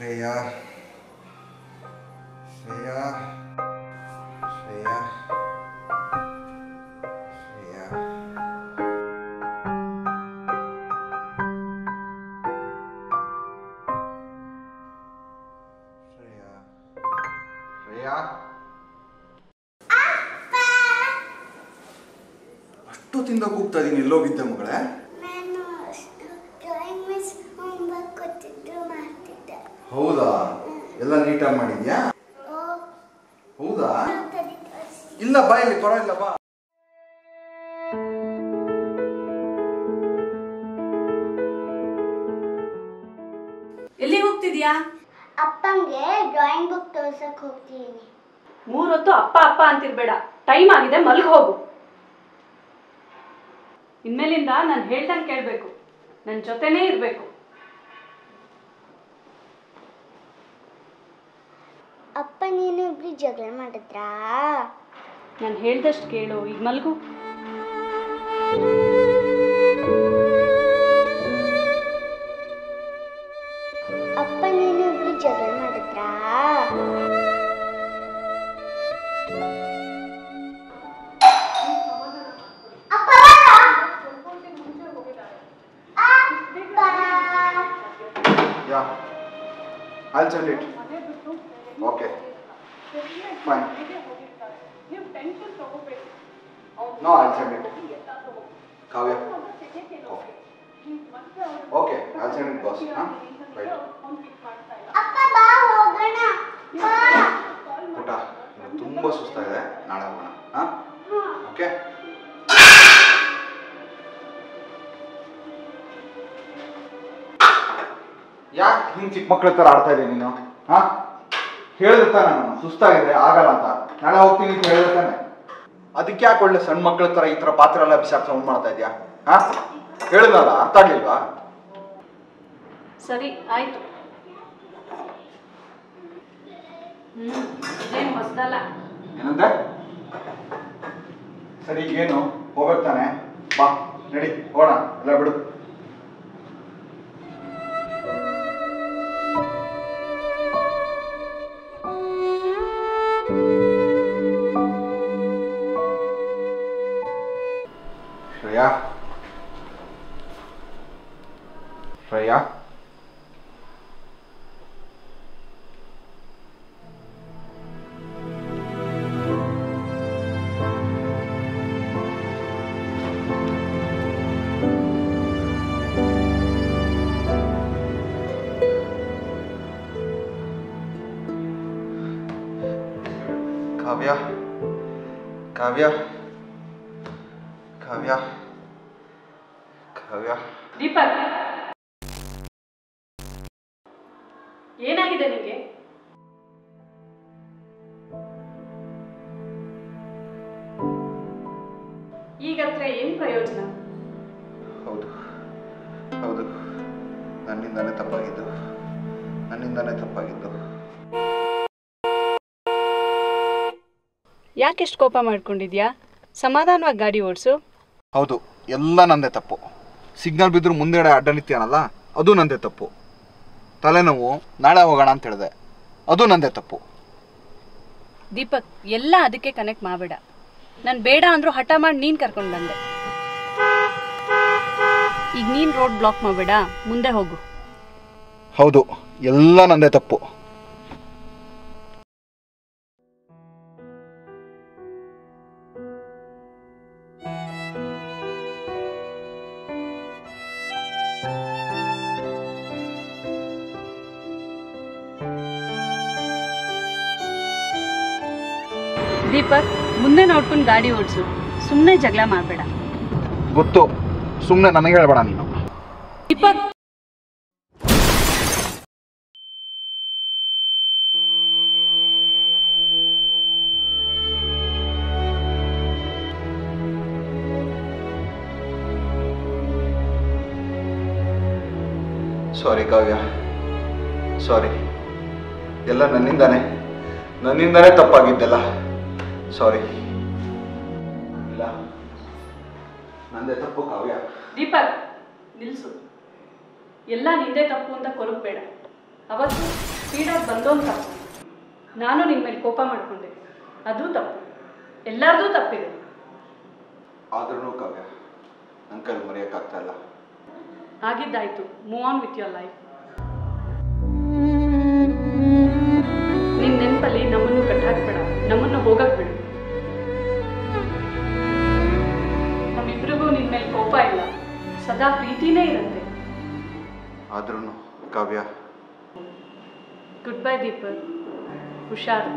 ಶ್ರೇಯಾ ಶ್ರೇಯಾ ಶ್ರೇಯಾ ಶ್ರೇಯಾ ಶ್ರೇಯಾ ಶ್ರೇಯಾ ಅಷ್ಟೊತ್ತಿಂದ ಕೂಗ್ತಾ ಇದೀನಿ ಎಲ್ಲೋಗಿದ್ದೆ ಮಗಳೇ ಹೌದಾ? ಎಲ್ಲ ನೀಟಾಗಿ ಮಾಡಿದ್ಯಾ? ಹೌದಾ. ಇಲ್ಲ ಬಾ ಇಲ್ಲಿ ಪರವಾಗಿಲ್ಲ ಬಾ. ಎಲ್ಲಿ ಹೋಗ್ತಿದ್ಯಾ? ಅಪ್ಪಂಗೆ ಡ್ರಾಯಿಂಗ್ ಬುಕ್ ತೋರ್ಸಕ್ ಹೋಗ್ತೀನಿ. ಮೂರೊತ್ತು ಅಪ್ಪ ಅಪ್ಪ ಅಂತಿರ್ಬೇಡ. ಟೈಮ್ ಆಗಿದೆ ಮಲ್ಗ ಹೋಗು. ಇನ್ಮೇಲಿಂದ ನಾನು ಹೇಳ್ದಂಗೆ ಕೇಳಬೇಕು. ನನ್ನ ಜೊತೆನೇ ಇರಬೇಕು ಅಪ್ಪ ನೀನು ಇಬ್ರು ಜಗಳ ಮಾಡಿದ್ರಾ? ನಾನು ಹೇಳ್ದಷ್ಟು ಕೇಳು ಈಗ ಮಲ್ಗು. ಅಪ್ಪ ನೀನು ಇಬ್ರು ಜಗಳ ಮಾಡಿದ್ರಾ? Okay fine no I send it Kavya okay I send it boss ಹಾಂ ರೈಟ್ ಅಪ್ಪ ಬಾ ಹೋಗೋಣ. ಬಾ. ಪುಟ ತುಂಬ ಸುಸ್ತಾಗಿದೆ. ನಾಳೆ ಹೋಗೋಣ ಹಾಂ? ಓಕೆ ಯಾಕೆ ಹಿಂಗೆ ಚಿಕ್ಕ ಮಕ್ಳ ಥರ ಆಡ್ತಾ ಇದ್ದೀನಿ ನೀನು ಹಾಂ? ಹೇಳಿದ್ರೆ ತಾನೆ ನಾನು ಸುಸ್ತಾಗಿದೆ ಆಗಲ್ಲ ಅಂತ. ನಾಳೆ ಹೋಗ್ತೀನಿ ಅಂತ ಹೇಳಿರ್ತಾನೆ ತಾನೆ. ಅದಕ್ಕೆ ಯಾಕೆ ಒಳ್ಳೆ ಸಣ್ಣ ಮಕ್ಕಳ ತರ ಈ ತರ ಪಾತ್ರ ಎಲ್ಲ ಬಿಸಾಕ್ ಸೌಂಡ್ ಮಾಡ್ತಾ ಇದೆಯಾ? ಹಾ? ಹೇಳಿದ್ನಲ್ಲ ಅರ್ಥ ಆಗ್ಲಿಲ್ವಾ? ಸರಿ ಆಯ್ತು. ಏನಂದ್ರೆ ಸರಿ ಏನು? ಹೋಗ್ಬೇಕು ತಾನೆ. ಬಾ ನಡಿ ಹೋಗೋಣ. ಎಲ್ಲ ಬಿಡು. ಶ್ರೇಯಾ ಕಾವ್ಯ ಕಾವ್ಯ ಕಾವ್ಯ ಕಾವ್ಯ ದೀಪಕ್ ಏನಾಗಿದೆ ನಿಮಗೆ ಈಗತ್ರ ಏನ್ ಪ್ರಯೋಜನ? ಹೌದು ಹೌದು. ನನ್ನಿಂದಾನೇ ತಪ್ಪಾಗಿದ್ದು ನನ್ನಿಂದಾನೇ ತಪ್ಪಾಗಿದ್ದು. ಯಾಕೆಷ್ಟು ಕೋಪ ಮಾಡ್ಕೊಂಡಿದ್ಯಾ? ಸಮಾಧಾನವಾಗಿ ಗಾಡಿ ಓಡಿಸು. ಹೌದು ಎಲ್ಲ ನಂದೇ ತಪ್ಪು. ಸಿಗ್ನಲ್ ಬಿದ್ದರೂ ಮುಂದೆಡೆ ಅಡ್ಡ ನಿಂತ್ಯಾನಲ್ಲ ಅದು ನಂದೇ ತಪ್ಪು. ತಲೆನೋವು ನಾಳೆ ಹೋಗೋಣ ಅಂತ ಹೇಳಿದೆ. ಅದು ನಂದೇ ತಪ್ಪು. ದೀಪಕ್ ಎಲ್ಲ ಅದಕ್ಕೆ ಕನೆಕ್ಟ್ ಮಾಡಬೇಡ. ನಾನು ಬೇಡ ಅಂದ್ರು ಹಠ ಮಾಡಿ ನೀನು ಕರ್ಕೊಂಡು ಬಂದೆ. ಈಗ ನೀನು ರೋಡ್ ಬ್ಲಾಕ್ ಮಾಡಬೇಡ ಮುಂದೆ ಹೋಗು. ಹೌದು ಎಲ್ಲ ನಂದೇ ತಪ್ಪು. ದೀಪಕ್ ಮುಂದೆ ನೋಡ್ಕೊಂಡು ಗಾಡಿ ಓಡಿಸು. ಸುಮ್ಮನೆ ಜಗಳ ಮಾಡಬೇಡ. ಗೊತ್ತು. ಸುಮ್ಮನೆ ನನಗೆ ಹೇಳಬೇಡ ನೀನು. ದೀಪಕ್! ಸಾರಿ ಕಾವ್ಯ. ಸಾರಿ ಎಲ್ಲ ನನ್ನಿಂದಾನೆ. ನನ್ನಿಂದಾನೇ ತಪ್ಪಾಗಿದ್ದೆಲ್ಲ. ಸಾರಿ ಇಲ್ಲ. ನಂದೇ ತಪ್ಪು ಕಾವ್ಯ. ದೀಪಕ್ ನಿಲ್ಸು. ಎಲ್ಲ ನಿಂದೇ ತಪ್ಪು ಅಂತ ಕೊರಗಬೇಡ ಅವತ್ತು ಸ್ಪೀಡಾಗಿ ಬಂದೋನ್ ಅಂತ ನಾನು ನಿನ್ನ ಮೇಲೆ ಕೋಪ ಮಾಡಿಕೊಂಡೆ. ಅದು ತಪ್ಪು. ಎಲ್ಲರದೂ ತಪ್ಪಿದೆ. ಆದ್ರೂ ಕಾವ್ಯ. ನನ್ನ ಕೈಲಿ ಮರೆಯೋಕ್ಕಾಗ್ತಾ ಇಲ್ಲ. ಆಗಿದ್ದಾಯ್ತು. Move on with your life ಆದ್ರೂ ಕಾವ್ಯ ಗುಡ್ ಬೈ ದೀಪಕ್ ಹುಷಾರು